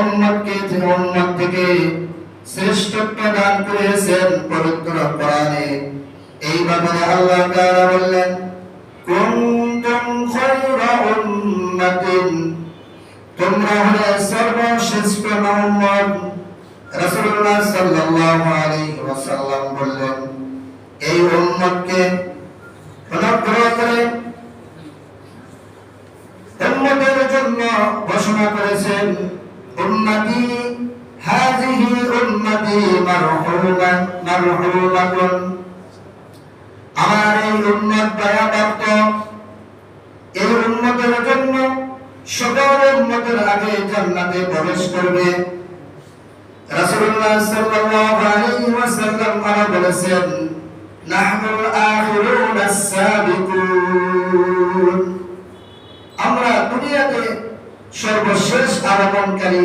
উম্মতকে যে উম্মত থেকে শ্রেষ্ঠত্ব দান করেছেন পবিত্র কোরআনে। এই ব্যাপারে আল্লাহ তাআলা বললেন, কুনতুম খায়রা উম্মাতিন। তোমরা হলে সর্বশ্রেষ্ঠ মুহাম্মদ রাসূলুল্লাহ সাল্লাল্লাহু আলাইহি ওয়াসাল্লাম বললেন। এই উম্মতকে অনুগ্রহ করে উম্মতের জন্য ঘোষণা করেছেন উম্মতি আমার এই এই জন্য সকল আগে জান্নাতে প্রবেশ করবে। রাসূলুল্লাহ সাল্লাল্লাহু আলাইহি ওয়াসাল্লাম আরও বলেছেন, নাহনুল আমরা দুনিয়াতে সর্বশেষ আগমনকারী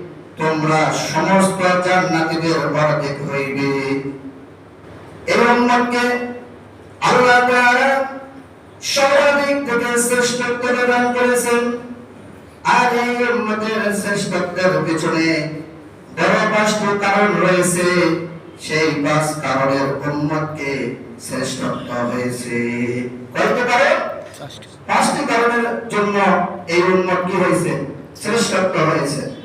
তোমরা সমস্ত জান্নাতীদের অর্ধেক হইবে। এই উম্মতকে আল্লাহ তাআলা সর্বাধিক থেকে শ্রেষ্ঠত্ব প্রদান করেছেন। আর এই উম্মতের শ্রেষ্ঠত্বের পিছনে বড় পাঁচটি কারণ রয়েছে। সেই পাঁচ কারণের উম্মতকে শ্রেষ্ঠত্ব হয়েছে। কয়টা কারণ? পাঁচটি। কারণের জন্য এই উন্মত কি হয়েছে? শ্রেষ্ঠত্ব হয়েছে।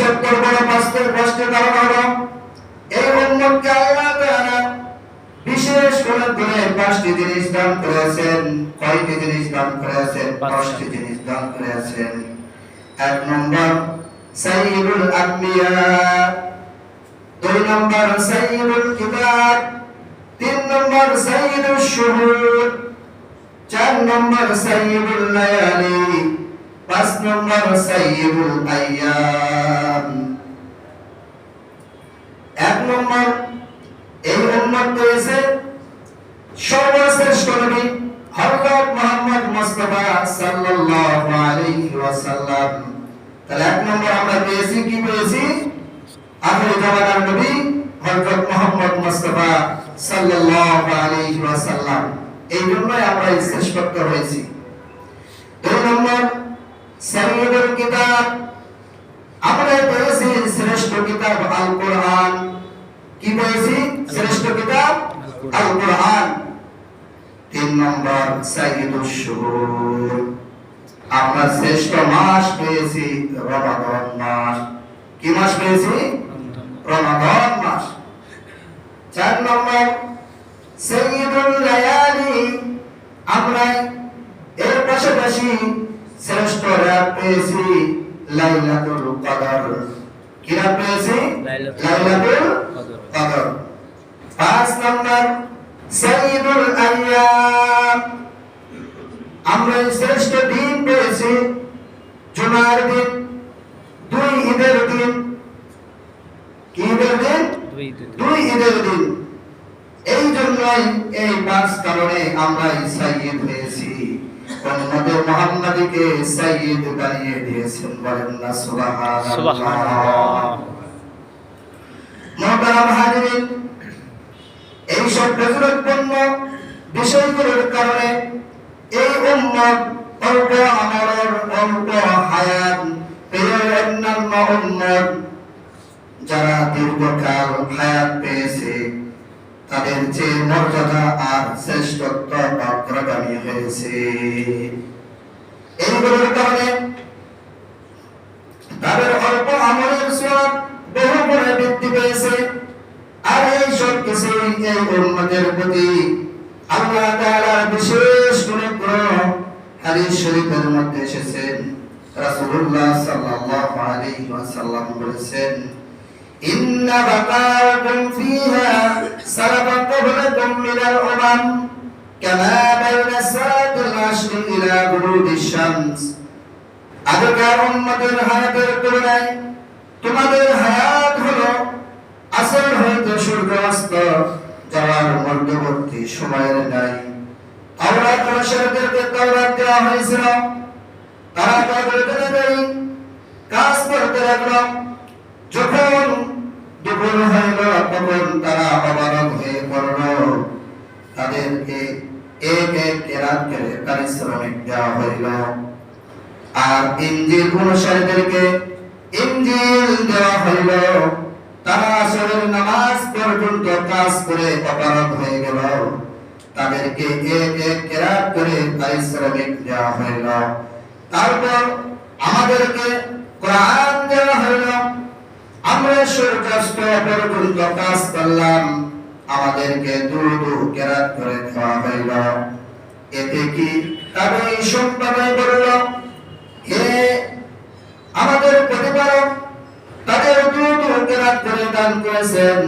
শ্রেষ্ঠত্বর বড় পাঁচটি পাঁচটি কারণ হলো এই আল্লাহ তাআলা বিশেষ করে পাঁচটি জিনিস দান করেছেন। কয়টি জিনিস দান করেছেন? পাঁচটি। জিনিস দান করেছেন। এক নম্বর সাইয়্যিদুল আম্বিয়া দুই নম্বর সাইয়্যিদুল কিতাব। তিন নম্বর সাইয়্যিদুশ শুহুর। চার নম্বর সাইয়্যিদুল লায়ালি। পাঁচ নম্বর সাইয়্যিদুল আইয়াম। নম্বর এই উম্মত রয়েছে সর্বশ্রেষ্ঠ নবী হযরত মুহাম্মদ মুস্তাফা সাল্লাল্লাহু আলাইহি ওয়াসাল্লাম। তাহলে এক নম্বর আমরা পেয়েছি, কি পেয়েছি? আখির জামানার নবী হযরত মুহাম্মদ মুস্তাফা সাল্লাল্লাহু আলাইহি ওয়াসাল্লাম। এই জন্যই আমরা এই শ্রেষ্ঠত্ব হয়েছি দুই নম্বর সাইয়্যিদুল কিতাব। আমরা পেয়েছি শ্রেষ্ঠ কিতাব আল কোরআন কি পেয়েছি শ্রেষ্ঠ কিতাব? আল কোরআন তিন নম্বর সাইয়্যিদুশ শুহুর। আমরা শ্রেষ্ঠ মাস পেয়েছি রমাদান মাস। কি মাস পেয়েছি? রমাদান মাস। চার নম্বর সৈয়দুল লায়ালি। আমরা এর পাশাপাশি শ্রেষ্ঠ রাত পেয়েছি লাইলাতুল কদর। কি রাত পেয়েছি? লাইলাতুল কদর পাঁচ নম্বর সৈয়দুল আইয়াম। আমরা শ্রেষ্ঠ দিন পেয়েছি জুমার দিন দুই ঈদের দিন। কি ঈদের দিন? দুই ঈদের দিন। এই জন্যই এই পাঁচ কারণে আমরা সাইয়্যিদ হয়েছি। উম্মতে মুহাম্মাদীকে সাইয়্যিদ বানিয়ে দিয়েছেন বলেন না সুবহানাল্লাহ। সুবহানাল্লাহ। মুহতারাম হাজিরিন এই সব বিষয়গুলোর কারণে এই উম্মত অল্প আমলের অল্প হায়াত পেয়ে অন্যান্য যারা দীর্ঘকাল হায়াত পেয়েছে, তাদের যে মর্যাদা আর শ্রেষ্ঠত্ব অগ্রগামী হয়েছে। সব কিছু প্রতি আল্লাহ তাআলার বিশেষ অনুগ্রহ হাদিস শরীফের মধ্যে এসেছে রাসূলুল্লাহ সাল্লাল্লাহু আলাইহি ওয়াসাল্লাম বলেছেন, ইন্না বাকাকুম ফিহা সালাবা ক্বাবলাকুম মিনাল উমাম, কামা বাইনা সালাতিল আশরি ইলা গুরুবিশ শামস। আগেকার উম্মতের হায়াতের তুলনায় তোমাদের হায়াত আসর হইতে সূর্য যাওয়ার মধ্যবর্তী সময়ের নাই। তাওরাত অনুসারীদেরকে তাওরাত দেওয়া হয়েছিল। তারা তাদের অনুযায়ী কাজ করতে লাগল। যখন দুপুর হইল, তখন তারা অবারত হয়ে পড়ল তাদেরকে এক এক কেরাত করে পারিশ্রমিক দেওয়া হইল। আর ইঞ্জিল অনুসারীদেরকে ইঞ্জিল দেওয়া হইল। তারা আসরের নামাজ পর্যন্ত কাজ করে অপারগ হয়ে গেল। তাদেরকে এক এক কেরাত করে পারিশ্রমিক দেওয়া হইল। তারপর আমাদেরকে কোরআন দেওয়া হইল। আমরা সূর্যাস্ত পর্যন্ত কাজ করলাম। আমাদেরকে দূর দূর কেরাত করে দেওয়া হইল। এতে কি তাদের সম্পাদন করল হে আমাদের প্রতিপালক তাদের দূর দূর কেরাত করে দান করেছেন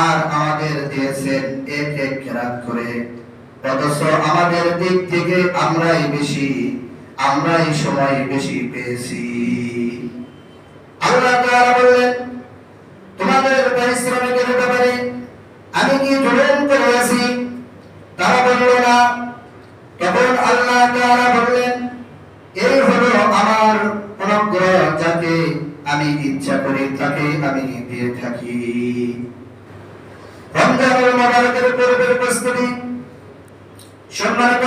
আর আমাদের দিয়েছেন এক এক করে। অথচ আমাদের দিক থেকে আমরাই বেশি, আমরাই সময় বেশি পেয়েছি। আল্লাহ বললেন, তোমাদের পারিশ্রমিকের ব্যাপারে আমি কি জুলুম করে আছি তারা বলল, না। তখন আল্লাহ তাআলা বললেন, এই হলো আমার অনুগ্রহ যাকে আমি ইচ্ছা করে তাকে আমি দিয়ে থাকি। রমজানুল মোবারকের পূর্বের প্রস্তুতি সম্মানিত